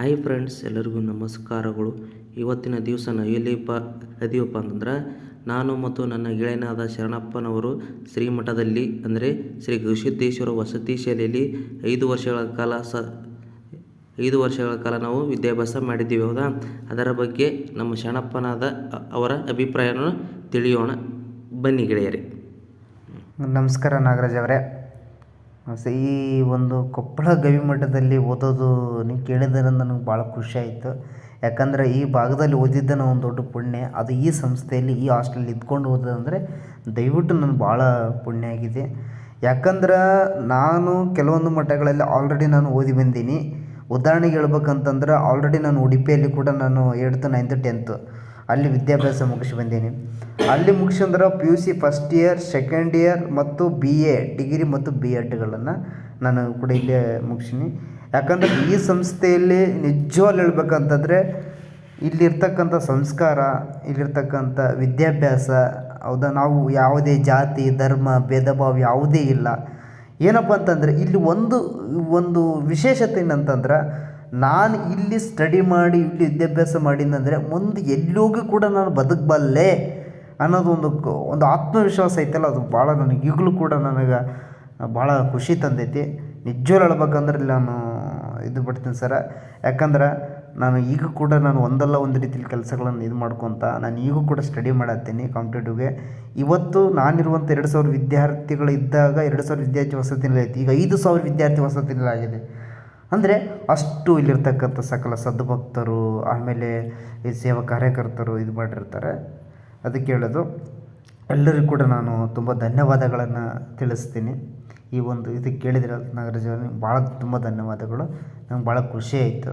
Hi friends ಎಲ್ಲರಿಗೂ ನಮಸ್ಕಾರಗಳು. ಇವತ್ತಿನ ದಿವಸ ನಾವು ಎಲ್ಲಿಪ್ಪ ಅದೀವಪ್ಪ ಅಂತಂದ್ರೆ ನಾನು ಮತ್ತು ನನ್ನ ಗೆಳೆಯನಾದ ಶರಣಪ್ಪನವರು ಶ್ರೀಮಠದಲ್ಲಿ, ಅಂದರೆ ಶ್ರೀ ಗವಿಸಿದ್ದೇಶ್ವರ ವಸತಿ ಶಾಲೆಯಲ್ಲಿ ಐದು ವರ್ಷಗಳ ಕಾಲ ಸ, ಐದು ವರ್ಷಗಳ ಕಾಲ ನಾವು ವಿದ್ಯಾಭ್ಯಾಸ ಮಾಡಿದ್ದೀವಿ, ಹೌದಾ? ಅದರ ಬಗ್ಗೆ ನಮ್ಮ ಶರಣಪ್ಪನಾದ ಅವರ ಅಭಿಪ್ರಾಯವನ್ನು ತಿಳಿಯೋಣ. ಬನ್ನಿ ಗೆಳೆಯರೇ. ನಮಸ್ಕಾರ ನಾಗರಾಜ್ ಅವರೇ. ಈ ಒಂದು ಕೊಪ್ಪಳ ಗವಿಮಠದಲ್ಲಿ ಓದೋದು ನೀವು ಕೇಳಿದ್ರೆ ನನಗೆ ಭಾಳ ಖುಷಿ ಆಯಿತು. ಯಾಕಂದರೆ ಈ ಭಾಗದಲ್ಲಿ ಓದಿದ್ದನ ಒಂದು ದೊಡ್ಡ ಪುಣ್ಯ. ಅದು ಈ ಸಂಸ್ಥೆಯಲ್ಲಿ, ಈ ಹಾಸ್ಟೆಲ್ ಇದ್ಕೊಂಡು ಓದೋದಂದರೆ ದಯವಿಟ್ಟು ನನಗೆ ಭಾಳ ಪುಣ್ಯ ಆಗಿದೆ. ಯಾಕಂದ್ರೆ ನಾನು ಕೆಲವೊಂದು ಮಠಗಳಲ್ಲಿ ಆಲ್ರೆಡಿ ನಾನು ಓದಿ ಬಂದೀನಿ. ಉದಾಹರಣೆಗೆ ಹೇಳ್ಬೇಕಂತಂದ್ರೆ ಆಲ್ರೆಡಿ ನಾನು ಉಡುಪಿಯಲ್ಲಿ ಕೂಡ ನಾನು ಏಳ್ತು ನೈನ್ತು ಟೆಂತು ಅಲ್ಲಿ ವಿದ್ಯಾಭ್ಯಾಸ ಮುಗಿಸಿ ಬಂದೀನಿ. ಅಲ್ಲಿ ಮುಗಿಸಂದ್ರೆ P U C first year second year ಮತ್ತು ಬಿ ಎ ಡಿಗ್ರಿ ಮತ್ತು ಬಿ ಎಡ್ಗಳನ್ನು ನಾನು ಕೂಡ ಇಲ್ಲೇ ಮುಗಿಸೀನಿ. ಯಾಕಂದರೆ ಈ ಸಂಸ್ಥೆಯಲ್ಲಿ ನಿಜವಾಗ್ಲೂ ಹೇಳ್ಬೇಕಂತಂದರೆ ಇಲ್ಲಿರ್ತಕ್ಕಂಥ ಸಂಸ್ಕಾರ, ಇಲ್ಲಿರ್ತಕ್ಕಂಥ ವಿದ್ಯಾಭ್ಯಾಸ, ಹೌದಾ, ನಾವು ಯಾವುದೇ ಜಾತಿ, ಧರ್ಮ ಭೇದ ಭಾವ ಯಾವುದೇ ಇಲ್ಲ. ಏನಪ್ಪ ಅಂತಂದರೆ ಇಲ್ಲಿ ಒಂದು ಒಂದು ವಿಶೇಷತೆ ಏನಂತಂದ್ರೆ ನಾನು ಇಲ್ಲಿ ಸ್ಟಡಿ ಮಾಡಿ, ಇಲ್ಲಿ ವಿದ್ಯಾಭ್ಯಾಸ ಮಾಡಿದ್ದಂದರೆ ಮುಂದೆ ಎಲ್ಲೋಗೂ ಕೂಡ ನಾನು ಬದುಕಬಲ್ಲೆ ಅನ್ನೋದು ಒಂದು ಒಂದು ಆತ್ಮವಿಶ್ವಾಸ ಐತಲ್ಲ, ಅದು ಭಾಳ ನನಗೆ, ಈಗಲೂ ಕೂಡ ನನಗೆ ಭಾಳ ಖುಷಿ ತಂದೈತಿ. ನಿಜವಾಗ್ಲೂ ಹೇಳ್ಬೇಕಂದ್ರೆ ಇಲ್ಲಿ ನಾನು ಇದು ಬಿಡ್ತೀನಿ ಸರ. ಯಾಕಂದ್ರೆ ನಾನು ಈಗ ಕೂಡ ನಾನು ಒಂದಲ್ಲ ಒಂದು ರೀತಿಯಲ್ಲಿ ಕೆಲಸಗಳನ್ನು ಇದು ಮಾಡ್ಕೊತ ನಾನು ಈಗೂ ಕೂಡ ಸ್ಟಡಿ ಮಾಡತ್ತೀನಿ ಕಾಂಪಿಟೇಟಿವ್ಗೆ ಇವತ್ತು ನಾನಿರುವಂಥ ಎರಡು ಸಾವಿರ ವಿದ್ಯಾರ್ಥಿಗಳು ಇದ್ದಾಗ ಎರಡು ಸಾವಿರ ವಿದ್ಯಾರ್ಥಿ ವಸತಿನಲ್ಲಿ ಐತಿ. ಈಗ ಐದು ಸಾವಿರ ವಿದ್ಯಾರ್ಥಿ ವಸತಿನಲ್ಲಿ ಆಗಿದೆ. ಅಂದರೆ ಅಷ್ಟು ಇಲ್ಲಿರ್ತಕ್ಕಂಥ ಸಕಲ ಸದ್ಭಕ್ತರು, ಆಮೇಲೆ ಈ ಸೇವಾ ಕಾರ್ಯಕರ್ತರು ಇದು ಮಾಡಿರ್ತಾರೆ. ಅದಕ್ಕೆ ಹೇಳೋದು, ಎಲ್ಲರಿಗೂ ಕೂಡ ನಾನು ತುಂಬ ಧನ್ಯವಾದಗಳನ್ನು ತಿಳಿಸ್ತೀನಿ. ಈ ಒಂದು ಇದು ಕೇಳಿದ್ರೆ ನಾಗರಾಜ್ ಭಾಳ ತುಂಬ ಧನ್ಯವಾದಗಳು. ನಂಗೆ ಭಾಳ ಖುಷಿ ಆಯಿತು.